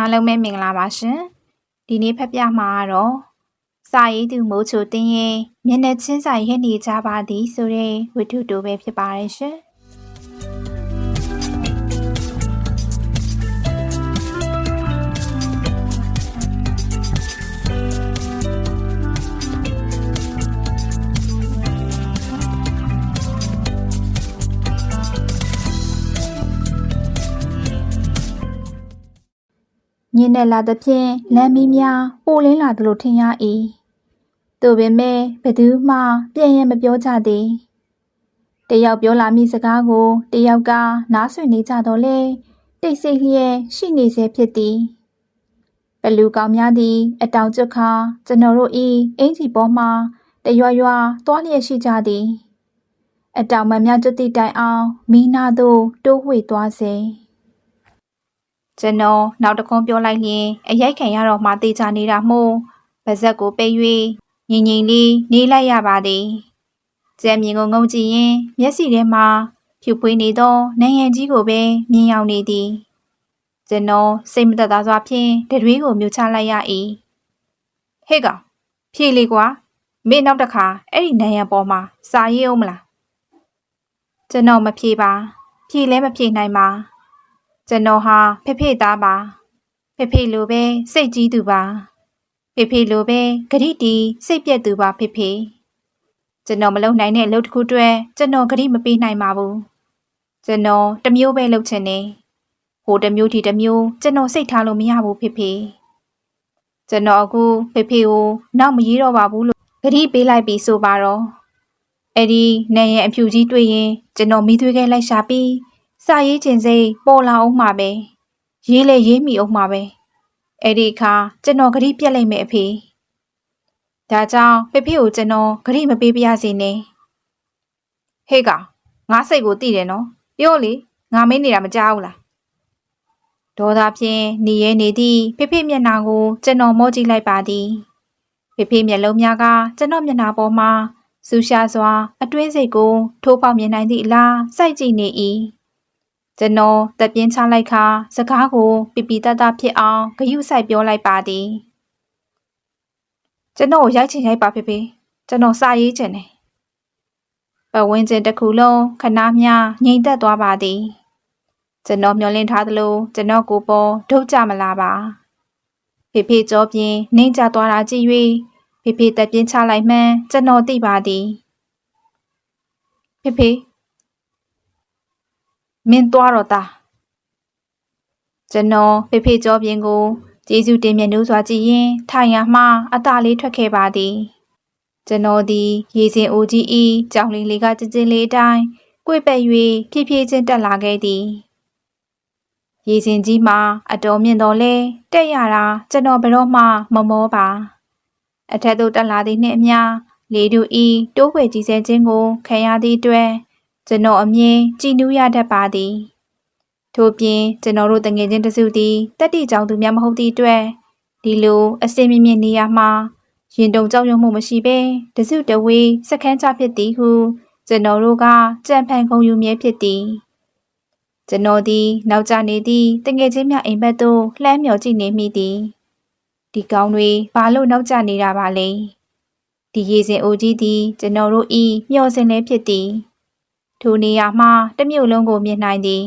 အားလုံးပဲမင်္ဂလာပါရှင်ဒီနေ့ဖက်ပြမှာကတော့စာရေးသူမိုးချိုတင်းရဲ့မျက်နှာချင်းစာရက်နေကြပါသည်ဆိုတဲ့ဝတ္ထုတိုပဲဖြစ်ပါတယ်ရှင် ညင်နဲ့လာသဖြင့်လမ်းမီးများပိုလင်းလာသလိုထင်ရ၏သို့ပေမဲ့ဘယ်သူမှပြန်ရန်မပြောကြသည်တယောက်ပြောလာမိစကားကိုတယောက်ကနားဆွနေကြတော့လေတိတ်ဆိတ်လျက်ရှိနေစေဖြစ်သည်ဘလူကောင်များသည် အတောင်ကျွတ်ခါကျွန်တော်တို့ဤအင်ကြီးပေါ်မှတရွရွသွားလျက်ရှိကြသည် အတောင်မှန်များကျွတ်သည့်တိုင်အောင်မိနာသို့တိုးဝှေ့သွားစေ ကျွန်တော်နောက်တစ်ခွန်းပြောလိုက်ရင်အရိုက်ခံရတော့မှတေချာနေတာမို့ပါဇက်ကိုပိတ်၍ငင်ငင်လေးနေလိုက်ရပါသည်။ကျဲမြင်ကိုငုံကြည့်ရင်မျက်စိထဲမှာဖြူပွေးနေသောနိုင်ငံကြီးကိုပဲမြင်ရောက်နေသည်။ကျွန်တော်စိတ်မသက်သာစွာဖြင့်တရွေးကိုမြုပ်ချလိုက်ရ၏။ဟဲ့ကောင်ဖြေလေကွာမင်းနောက်တစ်ခါအဲ့ဒီနိုင်ငံပေါ်မှာစာရေးအောင်မလား။ကျွန်တော်မဖြေပါဖြေလဲမဖြေနိုင်ပါ။ ကျွန်တော်ဟာဖေဖေသားပါဖေဖေလိုပဲစိတ်ကြီးသူပါဖေဖေလိုပဲဂရိတီစိတ်ပြက်သူပါဖေဖေကျွန်တော်မလုံနိုင်တဲ့အလုပ်တစ်ခုအတွေ့ကျွန်တော်ဂရိမပေးနိုင်ပါဘူးကျွန်တော်တစ်မျိုးပဲလုပ်ချင်တယ်ဟိုတစ်မျိုးထိတစ်မျိုးကျွန်တော်စိတ်ထားလို့မရဘူးဖေဖေကျွန်တော်အခုဖေဖေကိုနောက်မရေးတော့ပါဘူးလို့ဂရိပေးလိုက်ပြီဆိုပါတော့အဲ့ဒီနိုင်ရဲ့အဖြူကြီးတွေ့ရင်ကျွန်တော်မိသွေးခဲလိုက်ရှာပြီး စာရေးခြင်းစိတ်ပေါ်လာအောင်မှာပဲရေးလေရေးမိအောင်မှာပဲအဲ့ဒီအခါကျွန်တော်ဂရိပြက်လိုက်မယ်အဖေဒါကြောင့်ဖေဖေကိုကျွန်တော်ဂရိမပေးပြရစေနဲ့ဟေ့ကောင်ငါစိတ်ကိုသိတယ်နော်ပြောလေငါမင်းနေတာမကြောက်ဘူးလားဒေါသဖြင့်နေရဲနေသည့်ဖေဖေမျက်နှာကိုကျွန်တော်မောကြည့်လိုက်ပါသည်ဖေဖေမျက်လုံးများကကျွန်တော်မျက်နှာပေါ်မှာဆူရှာစွာအတွင်းစိတ်ကိုထိုးပေါက်မြင်နိုင်သည့်အလားစိုက်ကြည့်နေ၏ ကျွန်တော်တက်ပြင်းချလိုက်ခါစကားကိုပြပြတတ်တဖြစ်အောင်ဂယုစိုက်ပြောလိုက်ပါသည်ကျွန်တော်ကိုရိုက်ချင်ရိုက်ပါဖေဖေကျွန်တော်စာရေးချင်တယ်ပဝင်းကျင်တစ်ခုလုံးခဏမျှငြိမ်သက်သွားပါသည်ကျွန်တော်မျောလင့်ထားသလိုကျွန်တော်ကိုပေါ်ဒုတ်ကြမလာပါဖေဖေကြောပြင်းနှင်းကြသွားတာကြည့်၍ဖေဖေတက်ပြင်းချလိုက်မှန်းကျွန်တော်သိပါသည်ဖေဖေ မင်းသွားတော့တာကျွန်တော်ဖေဖေကြောပြင်းကိုကျေးဇူးတင်မြတ်နိုးစွာကြည်ရင်ထိုင်ရမှအသာလေးထွက်ခဲ့ပါသည်ကျွန်တော်သည်ရေစင်အိုကြီးဤကြောင်လင်းလေးကကြင်ကြင်လေးအတိုင်းကိုယ်ပက်၍ဖြည်းဖြည်းချင်းတက်လာခဲ့သည်ရေစင်ကြီးမှာအတော်မြင့်တော်လဲတက်ရတာကျွန်တော်ဘယ်တော့မှမမောပါ အထက်သို့တက်လာသည့်နှင့်အမျှလေတူဤတိုးဝဲကြီးစဲခြင်းကိုခံရသည့်အတွက် ကျွန်တော်အမြင်ကြည်နူးရတတ်ပါသည်ထို့ပြင်ကျွန်တော်တို့တငယ်ချင်းတစုသည်တက်တီကြောင်သူများမဟုတ်သည့်အတွက်ဒီလိုအစင်မြင့်မြင့်နေရမှာရင်တုံကြောက်ရွံ့မှုမရှိဘဲတစုတဝေးစခန်းချဖြစ်သည်ဟုကျွန်တော်တို့ကကြံဖန်ခုံယူမြဲဖြစ်သည်ကျွန်တော်သည်နောက်ကျနေသည့်တငယ်ချင်းများအိမ်ဘက်သို့လှမ်းမြော်ကြည့်နေမိသည်ဒီကောင်းတွေဘာလို့နောက်ကျနေတာပါလဲဒီရေစင်အိုကြီးသည်ကျွန်တော်တို့ဤမျော်စင်လည်းဖြစ်သည် ထိုနေရာမှတမြို့လုံးကိုမြင်နိုင်သည်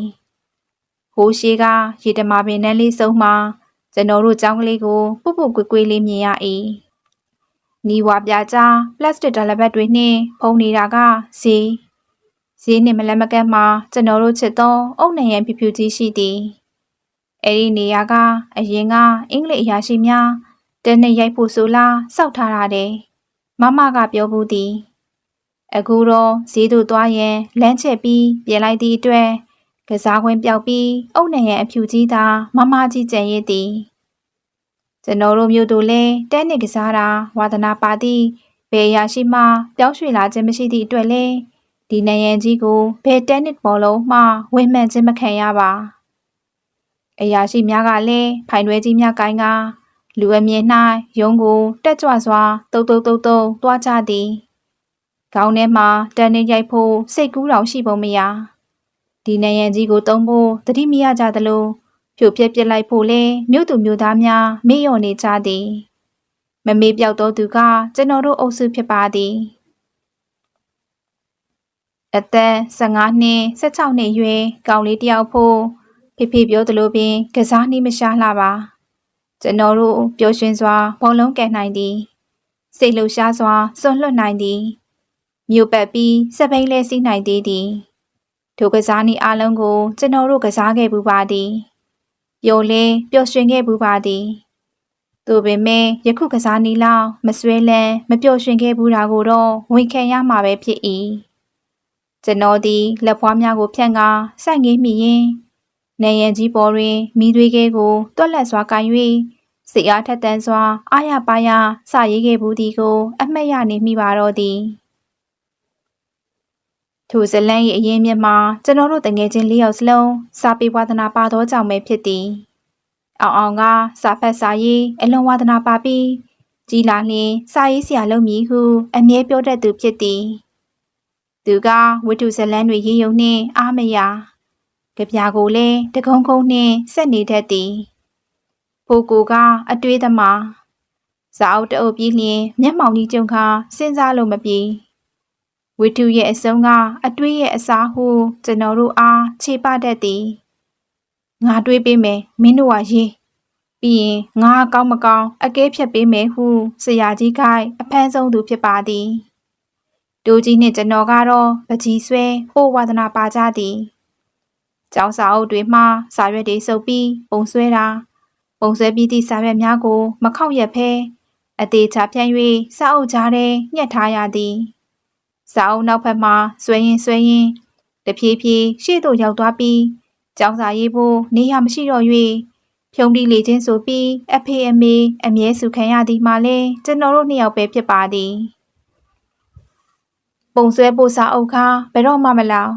ဟိုးရှိကရေတမာပင်နန်းလေးစုံမှကျွန်တော်တို့ကျောင်းကလေးကိုပုပ်ပုပ်ကွေကွေလေးမြင်ရ၏နီဝါပြကြပလတ်စတစ်တလဘတ်တွေနှင့်ဖုံနေတာကဈေးဈေးနှင့်မလက်မကတ်မှာကျွန်တော်တို့ချစ်သောအုတ်နံရံဖြူဖြူကြီးရှိသည်အဲ့ဒီနေရာကအရင်ကအင်္ဂလိပ်အရာရှိများတဲနဲ့ရိုက်ဖို့ဆိုလားစောက်ထားတာတဲ့မမကပြောဘူးသည် အခုတော့ဈေးသို့သွားရင်လမ်းချက်ပြီးပြင်လိုက်သည့်အတွက်ကစားခွင့်ပြောက်ပြီးအုတ်နံရံအဖြူကြီးသာမမကြီးကြံရည်သည်ကျွန်တော်တို့မျိုးတို့လည်းတဲနစ်ကစားတာဝါသနာပါသည့်ဘယ်ရာရှိမှပြောင်းရွှေ့လာခြင်းမရှိသည့်အတွက်လည်းဒီနယံကြီးကိုဘယ်တဲနစ်ဘောလုံးမှဝင်မှန်ခြင်းမခံရပါအရာရှိများကလည်းဖိုင်တွဲကြီးများကိုင်းကလူအမြင်၌ရုံးကိုတက်ကြွစွာတုတ်တုတ်တုတ်တုတ်တွားကြသည် ခေါင်းထဲမှာတန်နေရိုက်ဖို့စိတ်ကူးတော်ရှိပုံမရဒီနယံကြီးကိုတုံးဖို့တတိမရကြသလိုဖြိုပြက်ပစ်လိုက်ဖို့လဲမြို့သူမြို့သားများမေ့လျော့နေကြသည်မမေ့ပြောက်သောသူကကျွန်တော်တို့အုပ်စုဖြစ်ပါသည်အသက်15နှစ်16နှစ်ရွယ်ကောင်လေးတယောက်ဖို့ဖေဖေပြောသလိုပင်ကစားနည်းမရှားလှပါကျွန်တော်တို့ပျော်ရွှင်စွာဘောလုံးကဲနိုင်သည်စိတ်လှရှားစွာစွန့်လွတ်နိုင်သည် မြို့ပတ်ပြီးစပိန်လဲစီးနိုင်သေးသည်ထိုကစားနည်းအလုံးကို ကျွန်တော်တို့ကစားခဲ့ပူပါသည်ပျော်လဲပျော်ရွှင်ခဲ့ပူပါသည်သို့ပေမဲ့ယခုကစားနည်းလောက်မစွဲလန်းမပျော်ရွှင်ခဲ့ဘူးတာကိုတော့ဝန်ခံရမှာပဲဖြစ်၏ကျွန်တော်သည်လက်ဖွားများကိုဖြန့်ကာစိုက်ငေးမိရင်နေရန်ကြီးပေါ်တွင်မိသွေးကဲကိုတွက်လက်စွာကင်၍စိတ်အားထက်သန်စွာအာရပါရစရေးခဲ့ဘူးသည်ကို အမှတ်ရနေမိပါတော့သည် ထိုဇလန်း၏အရင်မြတ်မှာကျွန်တော်တို့တငယ်ချင်းလေးယောက်စလုံးစာပေဝါသနာပါသောကြောင့်ပဲဖြစ်သည်အောင်အောင်ကစာဖတ်စာရေးအလွန်ဝါသနာပါပြီးကြီးလာလျင်စာရေးဆရာလုပ်မည်ဟု အမြဲပြောတတ်သူဖြစ်သည်သူကဝတ္ထုဇလန်းတွေရေးယုံနှင့်အားမရကြပြာကိုလည်းတကုံကုံနှင့်ဆက်နေတတ်သည်ဖိုကိုကအတွေးသမားဇာအုပ်တအုပ်ပြီးလျင်မျက်မှောင်ကြီးကျုံခါစဉ်းစားလို့မပြေ ဝိတုရဲ့အစုံကအတွေးရဲ့အစားဟုကျွန်တော်တို့အားခြေပတတ်သည်ငါတွေးပေးမယ်မင်းတို့ကရေးပြီးရင်ငါကောင်းမကောင်းအကဲဖြတ်ပေးမယ်ဟုဆရာကြီးခိုင်အဖမ်းဆုံးသူဖြစ်ပါသည်ဒိုကြီးနှင့်ကျွန်တော်ကတော့ပကြီးဆွဲဟိုဝါဒနာပါကြသည်ကျောင်းစာအုပ်တွေမှစာရွက်တွေစုပ်ပြီးပုံဆွဲတာပုံဆွဲပြီးသည့်စာရွက်များကို မခောက်ရက်ဖဲအသေးချဖြန့်၍စာအုပ်ကြားထဲညှက်ထားရသည် စာအုပ်နောက်ဖက်မှဆွဲရင်ဆွဲရင်တဖြည်းဖြည်းရှေ့သို့ရောက်သွားပြီးကျောင်းစာရေးဖို့နေရာမရှိတော့၍ဖြုံးပြီးလေချင်းဆိုပြီးအဖေအမေအမြဲစုခံရသည်မှလည်းကျွန်တော်တို့နှစ်ယောက်ပဲဖြစ်ပါသည်ပုံဆွဲဖို့စာအုပ်ခါဘယ်တော့မှမလောက်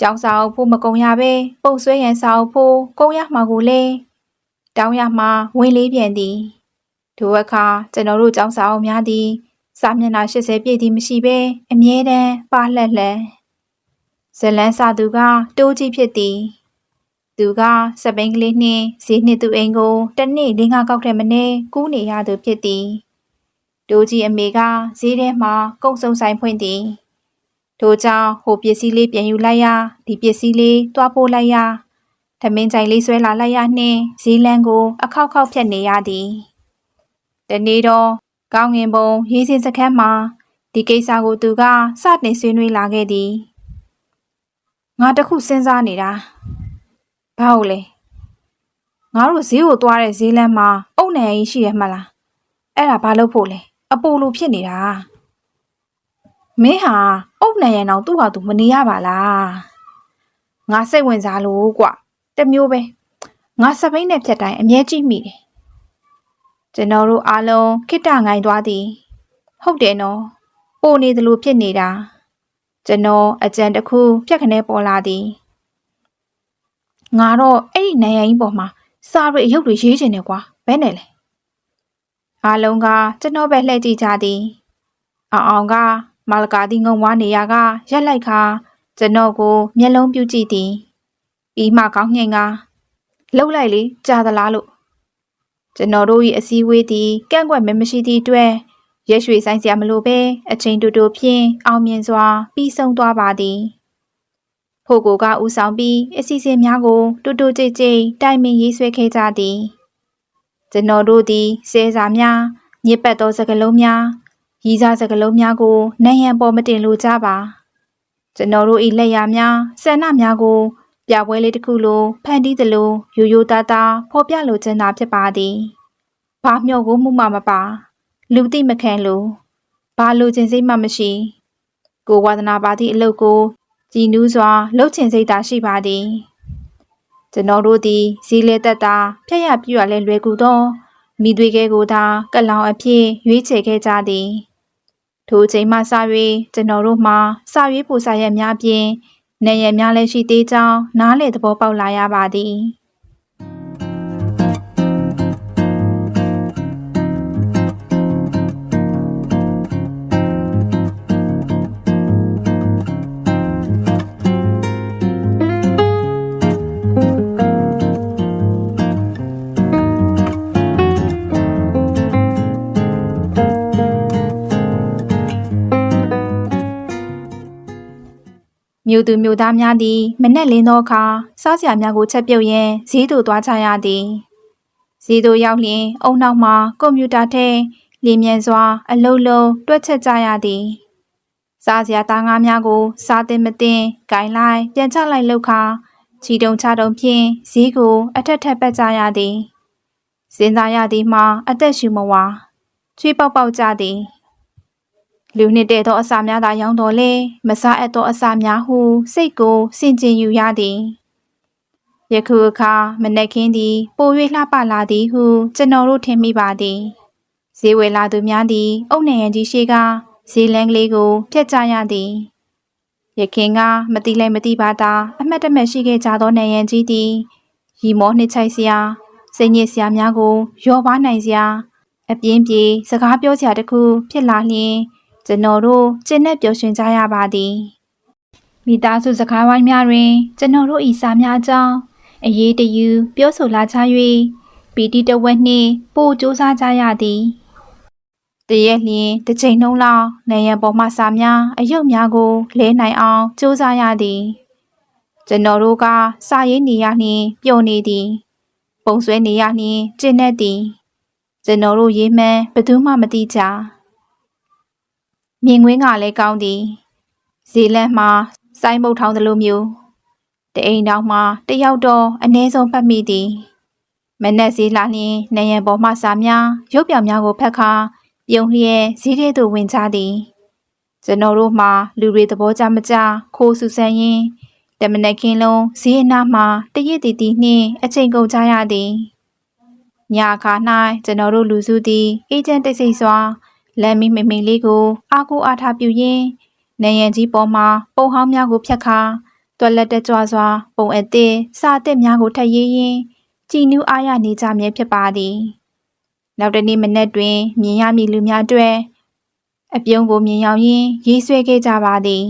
ကျောင်းစာအုပ်ဖို့မကုံရပဲပုံဆွဲရန်စာအုပ်ဖို့ကုံရမှာကိုလေတောင်းရမှာဝင်လေးပြန်သည်ထိုအခါကျွန်တော်တို့ကျောင်းစာအုပ်များသည် စာမျက်နှာ80ပြည့်သည်မရှိဘဲအမြဲတမ်းပါလှက်လှက်ဇလန်းစာသူကတိုးကြီးဖြစ်သည်သူကစပိန်ကလေးနှင့်ဈေးနှစ်သူအိမ်ကိုတစ်နေ့လင်းကားကောက်တဲ့မနေ့ကူးနေရသူဖြစ်သည်တိုးကြီးအမေကဈေးထဲမှာကုံစုံဆိုင်ဖွင့်သည်ထို့ကြောင့်ဟိုပစ္စည်းလေးပြန်ယူလိုက်ရဒီပစ္စည်းလေးတွားပို့လိုက်ရထမင်းကြိုင်လေးဆွဲလာလိုက်ရနှင့်ဈေးလန်းကို အခောက်ခောက်ဖြတ်နေရသည်တနေ့တော့ ကောင်းငင်ပုံရေးစင်စခန်းမှာဒီကိစ္စကိုသူကစတင်ဆွေးနွေးလာခဲ့သည်ငါတခုစဉ်းစားနေတာဘာဟုတ်လဲငါတို့ဈေးကိုသွားတဲ့ဈေးလမ်းမှာအုတ်နယ်ကြီးရှိရမှလားအဲ့ဒါဘာလို့ဖို့လဲအပူလူဖြစ်နေတာမင်းဟာအုတ်နယ်ရန်တော့သူ့ဟာသူမနေရပါလားငါစိတ်ဝင်စားလို့ကွတမျိုးပဲငါစပိန်နဲ့ဖြတ်တိုင်းအမြဲကြည့်မိတယ် ကျွန်တော်တို့အားလုံးခိတ္တငိုင်းသွားသည်ဟုတ်တယ်နော်ပိုနေသလိုဖြစ်နေတာကျွန်တော်အကြံတစ်ခုဖြတ်ခနဲပေါ်လာသည်ငါတော့အဲ့ဒီနိုင်ရင်ပေါ်မှာစာရိအယုတ်တွေရေးချင်တယ်ကွာဘယ်နဲ့လဲအားလုံးကကျွန်တော်ပဲလှည့်ကြည့်ကြသည်အောင်အောင်ကမာလကာတိငုံဝါနေရကရက်လိုက်ခါကျွန်တော်ကိုမျက်လုံးပြူးကြည့်သည်ပြီးမှကောင်းငင်ကလှုပ်လိုက်လေကြာသလားလို့ ကျွန်တော်တို့၏အစည်းအဝေးသည်ကန့်ကွက်မမရှိသည့်အတွက်ရက်ရွှေဆိုင်စရာမလိုပဲအချိန်တူတူဖြင့်အောင်မြင်စွာပြီးဆုံးသွားပါသည်ဖို့ကိုကဥဆောင်ပြီးအစီအစဉ်များကိုတူတူကြိတ်ကြိတ်တိုင်ပင်ရေးဆွဲခဲ့ကြသည်ကျွန်တော်တို့သည်စဲစာများညစ်ပတ်သောစကလုံးများရည်စားစကလုံးများကိုနိုင်ရန်ပေါ်မတင်လိုကြပါကျွန်တော်တို့၏လက်ရာများဆန္ဒများကို ပြပွဲလေးတစ်ခုလိုဖန်တီးသလိုရိုးရိုးသားသားဖော်ပြလိုချင်တာဖြစ်ပါသည်။ဘာမျှော်ကိုမှုမှမပါလူသိမခံလို့ဘာလိုချင်စိတ်မှမရှိ ကိုဝါဒနာပါသည့်အလုပ်ကိုကြည်နူးစွာလှုပ်ချင်စိတ်သာရှိပါသည်ကျွန်တော်တို့သည်ဇီလေတက်တာဖြတ်ရပြည့်ရလဲလွယ်ကူသောမိသွေးကဲကိုသာကလောင်အဖြစ်ရွေးချယ်ခဲ့ကြသည်ထိုချိန်မှစ၍ကျွန်တော်တို့မှာစာရွေးပူစာရက်များပြင် နေရများလည်းရှိသေးကြောင်းနားလေသဘောပေါက်လာရပါသည် မြို့သူမြို့သားများသည်မနက်လင်းသောအခါစားစရာများကိုချက်ပြုတ်ရန်ဈေးသို့သွားကြရသည်ဈေးသို့ရောက်လျင်အုံနောက်မှကွန်ပျူတာထည့်လင်းမြန်စွာ အလုံးလုံးတွက်ချက်ကြရသည်စားစရာသားငါးများကို စားတင်မတင်ဂိုင်လိုက်ပြန်ချလိုက်လောက်ခါချီတုံချတုံဖြင့်ဈေးကို အထက်ထက်ပတ်ကြရသည်စဉ်းစားရသည်မှာအသက်ရှူမဝါချွေးပေါက်ပေါက်ကြသည် လူနှစ်တဲ့သောအစာများသာရောင်းတော်လဲမစားအပ်သောအစာများဟု စိတ်ကိုစင်ကြင်ယူရသည်ယခုအခါမနက်ခင်းသည်ပို၍လှပလာသည်ဟု ကျွန်တော်တို့ထင်မိပါသည်ဈေးဝယ်လာသူများသည် အုတ်နေရန်ကြီးရှိကဈေးလန်းကလေးကိုဖျက်ကြရသည်ယခင်ကမတိလိုက်မတိပါတာအမှတ်တမဲ့ရှိခဲ့ကြသောနေရန်ကြီးသည်ရီမောနှစ်ချိုက်စရာစိတ်ညစ်စရာများကို ရောပါနိုင်စရာအပြင်းပြေစကားပြောစရာတစ်ခုဖြစ်လာလျင် ကျွန်တော်တို့ကျင့်နဲ့ပျော်ရွှင်ကြရပါသည်မိသားစုစကားဝိုင်းများတွင် ကျွန်တော်တို့ဤစာများကြောင်းအရေးတယူပြောဆိုလာကြ၍ပီတိတဝက်နှင့်ပို့ကြိုးစားကြရသည်တရက်လျင်တစ်ချိန်နှုံးလောက်နေရန်ပေါ်မှစာများအယုတ်များကိုလဲနိုင်အောင်ကြိုးစားရသည်ကျွန်တော်တို့ကစာရေးနေရနှင့်ပျော်နေသည် ပုံဆွဲနေရနှင့်ကျင့်နေသည်ကျွန်တော်တို့ရေးမှန်းဘယ်သူမှမသိကြ မြင်ကွင်းကလည်းကောင်းသည်ဇီလန်မှာစိုင်းမုတ်ထောင်းသလိုမျိုးတအိမ်တောင်မှတယောက်တော့အ ਨੇ ဆုံးဖတ်မိသည်မနက်စည်းလာလျင်နယံပေါ်မှစာများရုပ်ပြောင်များကိုဖတ်ခါပြုံလျက်ဈေးထဲသို့ဝင်ကြသည်ကျွန်တော်တို့မှလူတွေသဘောကျမကျခိုးဆူဆန်းရင်းတမနက်ခင်းလုံးဈေးအနားမှတရစ်တီတီနှင့်အချိန်ကုန်ကြရသည်ညအခါ၌ကျွန်တော်တို့လူစုသည်အေဂျင့်တိတ်ဆိတ်စွာ လမ်းမီမိမိလေးကိုအားကိုးအားထားပြုရင်းနေရန်ကြီးပေါ်မှပုံဟောင်းများကိုဖြတ်ခါတွက်လက်တက်ကြွစွာ ပုံအသစ်စာအသစ်များကိုထပ်ရေးရင်းကြည်နူးအားရနေကြမြဲဖြစ်ပါသည်နောက်တနေ့မနက်တွင် မြင်ရမည်လူများအတွက်အပြုံးကိုမြင်ရောက်ရင်းရေးဆွဲခဲ့ကြပါသည်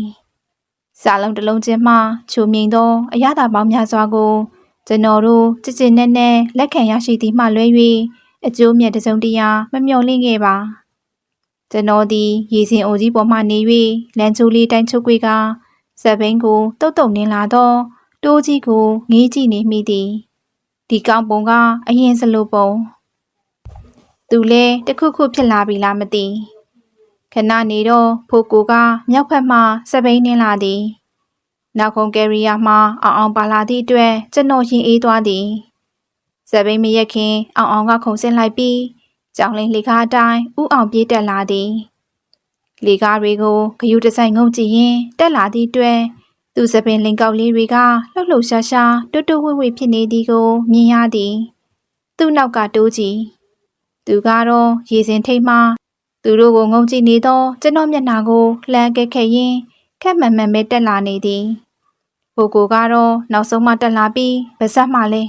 စာလုံးတစ်လုံးချင်းမှချုံမြိန်သောအရသာပေါင်းများစွာကို ကျွန်တော်တို့ကြည်ကြည်နဲ့နဲ့လက်ခံရရှိသည်မှလွဲ၍အကျိုးမြတ်တစုံတရာမမျှော်လင့်ခဲ့ပါ ကျွန်တော်သည်ရေစင်အိုကြီးပေါ်မှနေ၍လမ်းချိုးလေးတိုင်းချုပ်ကွေကဇက်ဘိန်းကိုတုတ်တုတ်နင်းလာတော့တိုးကြီးကိုငေးကြည့်နေမိသည်ဒီကောင်းပုံကအရင်စလိုပုံသူလဲတခုခုဖြစ်လာပြီလားမသိခဏနေတော့ဖိုကိုကမြောက်ဖက်မှဇက်ဘိန်းနင်းလာသည်နောက်ခုံကယ်ရီယာမှအောင်အောင်ပါလာသည့်အတွက်ကျွန်တော်ရင်အေးသွားသည်ဇက်ဘိန်းမရက်ခင်အောင်အောင်ကခုံဆင်းလိုက်ပြီး ကြောင်လင်းလေကားအတိုင်းဥအောင်ပြေးတက်လာသည်လေကားတွေကိုဂယုတဆိုင်ငုံကြည့်ရင်တက်လာသည့်အတွက်သူစပင်လင်ကောက်လေးတွေကလှုပ်လှုပ်ရှားရှားတွတ်တွတ်ဝိဝိဖြစ်နေသည်ကိုမြင်ရသည် သူ့နောက်ကတိုးကြည့်သူကတော့ရေစင်ထိတ်မှသူတို့ကိုငုံကြည့်နေသောကျွန်တော်မျက်နှာကိုလှမ်းကဲခဲ့ရင်းခက်မှန်မှန်ပဲတက်လာနေသည်ဘိုကိုကတော့နောက်ဆုံးမှတက်လာပြီးဗဇက်မှလဲ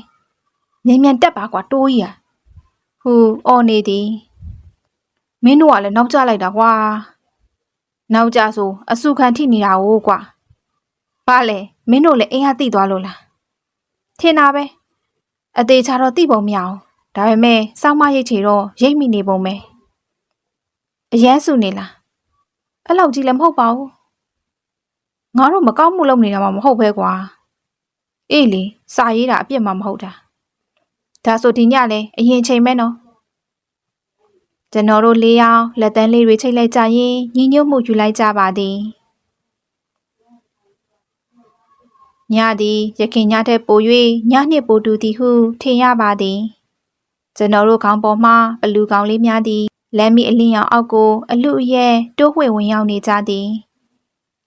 မြင်မြန်တက်ပါကွာတိုးကြီးอ่ะ ဟူအော်နေသည်မင်းတို့ကလည်းနောက်ကျလိုက်တာကွာနောက်ကျဆိုအစုခံထိနေတာကိုကွာဘာလဲမင်းတို့လည်းအိမ်ဟာတိသွားလို့လားထင်တာပဲအသေးချာတော့တိပုံမရအောင်ဒါပေမဲ့စောင်းမရိတ်ချေတော့ရိတ်မိနေပုံပဲအရန်စုနေလားအဲ့လောက်ကြီးလည်းမဟုတ်ပါဘူးငါတို့မကောက်မှုလုပ်နေတာမှမဟုတ်ပဲကွာအေးလေစာရေးတာအပြစ်မှမဟုတ်တာ ဒါဆိုဒီညလဲအရင်ချိန်မဲနော်ကျွန်တော်တို့လေးယောက်လက်တန်းလေးတွေချိတ်လိုက်ကြရင်ညီညွတ်မှုယူလိုက်ကြပါသည်ညသည်ရခင်ညထက်ပို၍ညနှစ်ပိုတူသည်ဟုထင်ရပါသည်ကျွန်တော်တို့ခေါင်းပေါ်မှဘလူကောင်လေးများသည်လမ်းမီအလင်းရောင်အောက်ကိုအလူအရဲတိုးဝှေ့ဝင်ရောက်နေကြသည်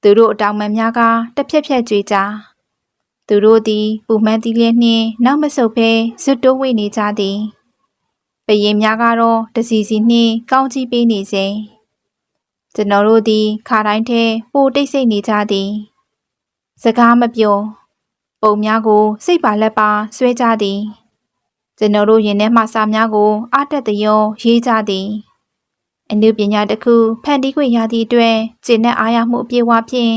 သူတို့အတောင်ပံများကတစ်ဖြက်ဖြက်ကြွေကြ သူတို့သည် ပူမန်းတီးလျက်နှင့်နောက်မဆုတ်ဘဲဇွတ်တိုးဝှေ့နေကြသည်ပရင်များကတော့တစီစီနှင့်ကောင်းကြီးပေးနေစေကျွန်တော်တို့သည်ခါတိုင်းထဲပိုတိတ်ဆိတ်နေကြသည် စကားမပြောပုံများကို စိတ်ပါလက်ပါဆွဲကြသည်ကျွန်တော်တို့ရင်ထဲမှစာများကိုအားတက်တရောရေးကြသည် အနုပညာတစ်ခုဖန်တီးခွင့်ရသည့်အတွက်ကျင့်တဲ့အားရမှုအပြည့်အဝဖြင့်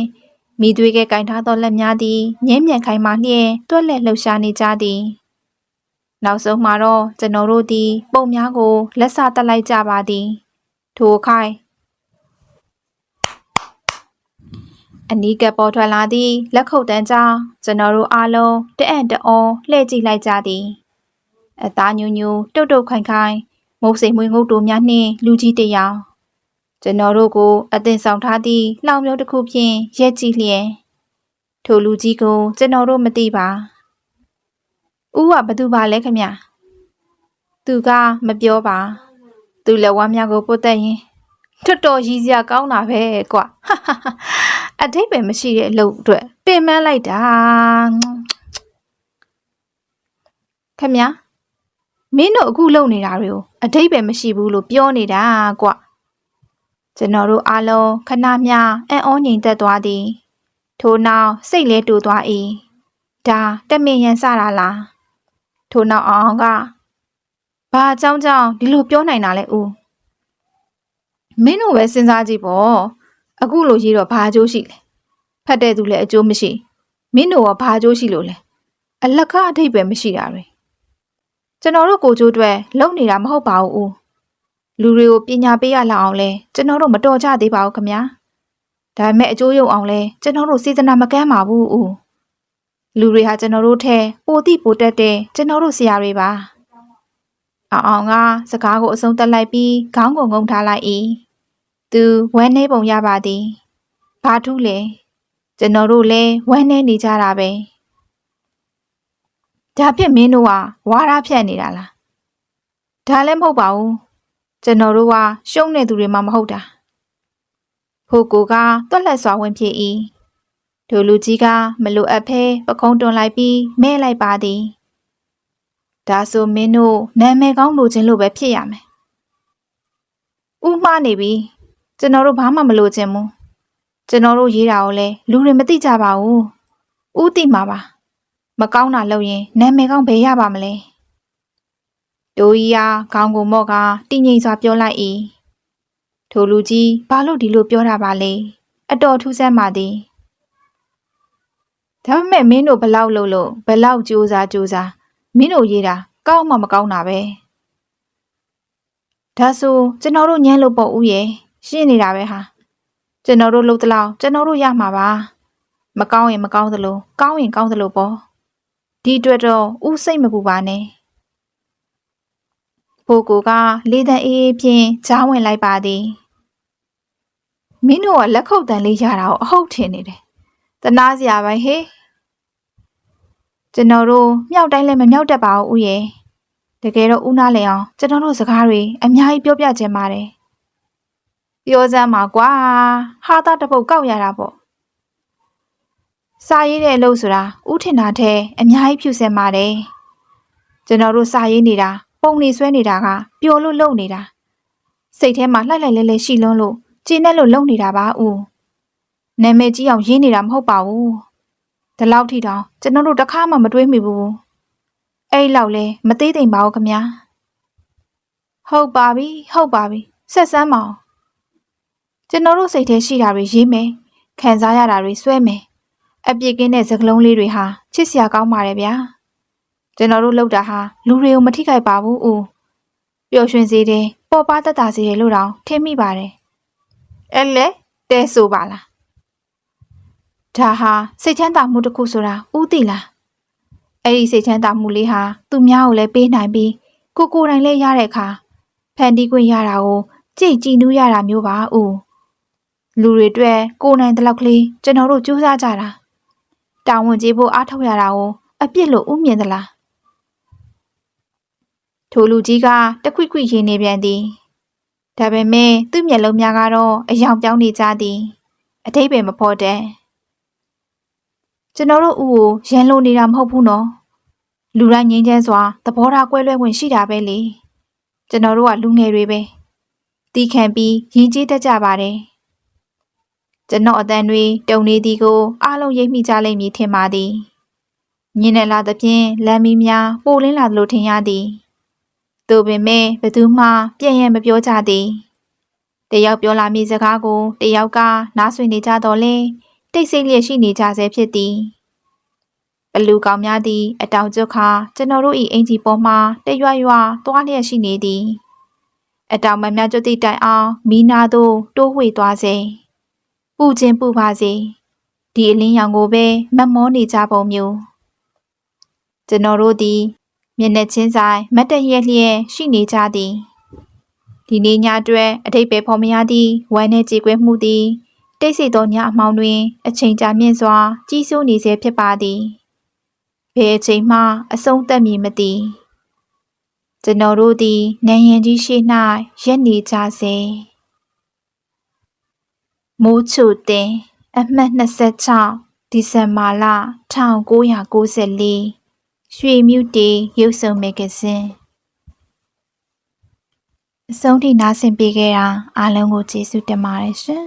မိသွေးကကင်ထားသောလက်များသည်ငြင်းမြန်ခိုင်မာလျက်တွက်လက်လှုပ်ရှားနေကြသည်နောက်ဆုံးမှာတော့ကျွန်တော်တို့သည် ပုံများကိုလက်စတက်လိုက်ကြပါသည် ထိုခိုင်အနီးကပ်ပေါ်ထွက်လာသည့်လက်ခုပ်တန်းကြောင့်ကျွန်တော်တို့အားလုံးတအံ့တအောလှည့်ကြည့်လိုက်ကြသည်အသားညူညူတုတ်တုတ်ခိုင်ခိုင်မုတ်စိမ်မွေးငုတ်တို့များနှင့်လူကြီးတစ်ယောက် ကျွန်တော်တို့ကိုအသင်ဆောင်ထားသည့်လှောင်မျိုးတစ်ခုဖြင့်ရက်ကြည့်လျက်ထိုလူကြီးကိုကျွန်တော်တို့မသိပါဦးကဘသူပါလဲခမသူကမပြောပါ သူလက်ဝါးများကိုပုတ်သက်ရင်တော်တော်ရည်စရာကောင်းတာပဲကွာဟာဟာဟာအတိတ်ပဲမရှိတဲ့အလုပ်အတွက်ပင်ပန်းလိုက်တာခမမင်းတို့အခုလုပ်နေတာတွေကိုအတိတ်ပဲမရှိဘူးလို့ပြောနေတာကွ ကျွန်တော်တို့အားလုံးခဏမျှအံ့ဩငြိမ်သက်သွားသည် ထို့နောက်စိတ်လဲတူသွား၏ဒါတက်မင်ရန်စတာလားထို့နောက်အောင်အောင်ကဘာအကြောင်းကြောင့်ဒီလိုပြောနိုင်တာလဲဦးမင်းတို့ပဲစဉ်းစားကြည့်ပေါ့အခုလိုရေးတော့ဘာအကျိုးရှိလဲဖတ်တဲ့သူလည်းအကျိုးမရှိမင်းတို့ကဘာအကျိုးရှိလို့လဲအလကားအထိပ်ပဲမရှိတာတွေကျွန်တော်တို့ကိုကျိုးအတွက်လုံနေတာမဟုတ်ပါဘူးဦး လူတွေကိုပညာပေးရလောက်အောင်လဲကျွန်တော်တို့မတော်ကြသေးပါဘူးခမညာဒါပေမဲ့အကျိုးရုံအောင်လဲကျွန်တော်တို့စေတနာမကမ်းပါဘူးဦးလူတွေဟာကျွန်တော်တို့ထဲပိုတိပိုတက်တဲ့ကျွန်တော်တို့ဆရာတွေပါအောင်အောင်ကစကားကိုအဆုံးတက်လိုက်ပြီးခေါင်းကိုငုံထားလိုက်၏သူဝမ်းနေပုံရပါသည်ဘာထူးလဲကျွန်တော်တို့လည်းဝမ်းနေနေကြတာပဲဒါဖြင့်မင်းတို့ကဝါရဖြတ်နေတာလားဒါလည်းမဟုတ်ပါဘူး ကျွန်တော်တို့ကရှုံးနေသူတွေမှမဟုတ်တာဖိုကိုကတွက်လက်စွာဝင်ဖြစ်၏ဒိုလူကြီးကမလိုအပ်ဖဲပခုံးတွန်လိုက်ပြီးမဲလိုက်ပါသည်ဒါဆိုမင်းတို့နာမည်ကောင်းလိုချင်လို့ပဲဖြစ်ရမယ်ဥမှားနေပြီကျွန်တော်တို့ဘာမှမလိုချင်ဘူးကျွန်တော်တို့ရေးတာကိုလည်းလူတွေမသိကြပါဘူးဥသိမှာပါ မကောင်းတာလုပ်ရင်နာမည်ကောင်းဘယ်ရပါမလဲ ဒိုကြီးကခေါင်းကိုမော့ကတည်ငြိမ်စွာပြောလိုက်၏ထိုလူကြီးဘာလို့ဒီလိုပြောတာပါလဲအတော်ထူးဆန်းပါသည်ဒါပေမဲ့မင်းတို့ဘလောက်လုပ်လို့ဘလောက်ကြိုးစားကြိုးစားမင်းတို့ရေးတာကောင်းမှမကောင်းတာပဲဒါဆိုကျွန်တော်တို့ညမ်းလို့ပေါ့ဦးရဲ့ရှင်းနေတာပဲဟာကျွန်တော်တို့လှုပ်တလောက်ကျွန်တော်တို့ရမှာပါမကောင်းရင်မကောင်းသလိုကောင်းရင်ကောင်းသလိုပေါ့ဒီအတွက်တော့ဦးစိတ်မပူပါနဲ့ ဖိုကိုကလေးတန်းအေးအေးဖြင့်ချောင်းဝင်လိုက်ပါသည်မင်းတို့ကလက်ခုပ်တန်လေးရတာကိုအဟုတ်ထင်နေတယ်တနာစရာပဲဟေးကျွန်တော်တို့မြောက်တိုင်းလည်းမမြောက်တတ်ပါဘူးဦးရဲ့တကယ်တော့ဦးနာလေအောင်ကျွန်တော်တို့စကားတွေအများကြီးပြောပြခြင်းပါတယ်ပြောစမ်းပါကွာဟာတာတပုတ်ကောက်ရတာပေါ့စာရေးတဲ့အလုပ်ဆိုတာဥထင်တာထဲအများကြီးဖြူစင်ပါတယ်ကျွန်တော်တို့စာရေးနေတာ ပုံနေဆွဲနေတာကပျော်လို့လုံနေတာစိတ်ထဲမှာလှိုက်လိုက်လဲလဲရှိလွန်းလို့ကျင်းနဲ့လို့လုံနေတာပါဦးနာမည်ကြီးအောင်ရေးနေတာမဟုတ်ပါဘူးဒီလောက်ထိတောင်ကျွန်တော်တို့တစ်ခါမှမတွေးမိဘူးအဲ့လောက်လဲမသေးသိမ်ပါဘူးခမညာဟုတ်ပါပြီဟုတ်ပါပြီဆက်စမ်းပါအောင်ကျွန်တော်တို့စိတ်ထဲရှိတာတွေရေးမယ်ခံစားရတာတွေဆွဲမယ်အပြစ်ကင်းတဲ့စကလုံးလေးတွေဟာချစ်စရာကောင်းပါတယ်ဗျာ ကျွန်တော်တို့လောက်တာဟာလူတွေကိုမထိခိုက်ပါဘူးဦးပျော်ရွှင်စေတယ်ပေါ်ပါတတ်တာစေတယ်လို့တောင်ထင်မိပါတယ်အဲ့လေတဲဆိုပါလားဒါဟာစိတ်ချမ်းသာမှုတစ်ခုဆိုတာဥသိလားအဲ့ဒီစိတ်ချမ်းသာမှုလေးဟာသူများကိုလည်းပေးနိုင်ပြီးကိုကိုယ်တိုင်လည်းရတဲ့အခါဖန်တီးခွင့်ရတာကိုကြိတ်ကြည်နူးရတာမျိုးပါဦးလူတွေအတွက်ကိုနိုင်တဲ့လောက်ကလေးကျွန်တော်တို့ကြိုးစားကြတာတာဝန်ကျေဖို့အားထုတ်ရတာကိုအပြစ်လို့ဥမြင်သလား ထိုလူကြီးကတခွိခွိရင်းနေပြန်သည်ဒါပေမဲ့သူ့မျက်လုံးများကတော့အယောင်ပြောင်းနေကြသည်အတိတ်ပဲမဖော်တဲ့ကျွန်တော်တို့ဦးကိုရန်လိုနေတာမဟုတ်ဘူးနော်လူတိုင်းငင်းချမ်းစွာသဘောထားကွဲလွဲခွင့်ရှိတာပဲလေကျွန်တော်တို့ကလူငယ်တွေပဲတီးခံပြီးရင်ကျေးတတ်ကြပါတယ်ကျွန်တော်အတန်တွေတုံနေသည်ကိုအားလုံးရိပ်မိကြလိမ့်မည်ထင်ပါသည်ညင်နေလာသဖြင့်လမ်းမီးများပိုလင်းလာသလိုထင်ရသည် သူပင်မဲ့ဘသူမှပြည့်ရဲ့မပြောကြသည်တယောက်ပြောလာမည့်စကားကိုတယောက်ကနားဆွေနေကြတော့လဲတိတ်ဆိတ်လျက်ရှိနေကြဆဲဖြစ်သည်ဘလူကောင်များသည်အတောင်ကျွတ်ခါကျွန်တော်တို့၏အင်ကြီးပေါ်မှတရွရွသွားလျက်ရှိနေသည်အတောင်မများကျွတ်သည့်တိုင်အောင်မီးနာသို့တိုးဝှေ့သွားစေပူခြင်းပူပါစေဒီအလင်းရောင်ကိုပဲမတ်မောနေကြပုံမျိုးကျွန်တော်တို့သည် မျက်နှာချင်းဆိုင်မတ်တရက်လျက်ရှိနေကြသည်ဒီနေ့ညအတွက်အထိတ်ပဲဖော်မရသည့်ဝမ်းနဲ့ကြေကွဲမှုသည်တိတ်ဆိတ်သောညအမှောင်တွင် အချိန်ကြာမြင့်စွာ ကြီးစိုးနေစေဖြစ်ပါသည်ဘယ်အချိန်မှအဆုံးသတ်မည်မသိကျွန်တော်တို့သည်နန်းရင်ကြီးရှိ၌ရက်နေကြစေမိုးချိုတင်အမှတ်26ဒီဇင်ဘာလ1994 ရွှေမြူတီရုပ်စုံမဂ္ဂဇင်းအဆုံးထိနားဆင်ပေးခဲ့တာအားလုံးကိုကျေးဇူးတင်ပါတယ်ရှင်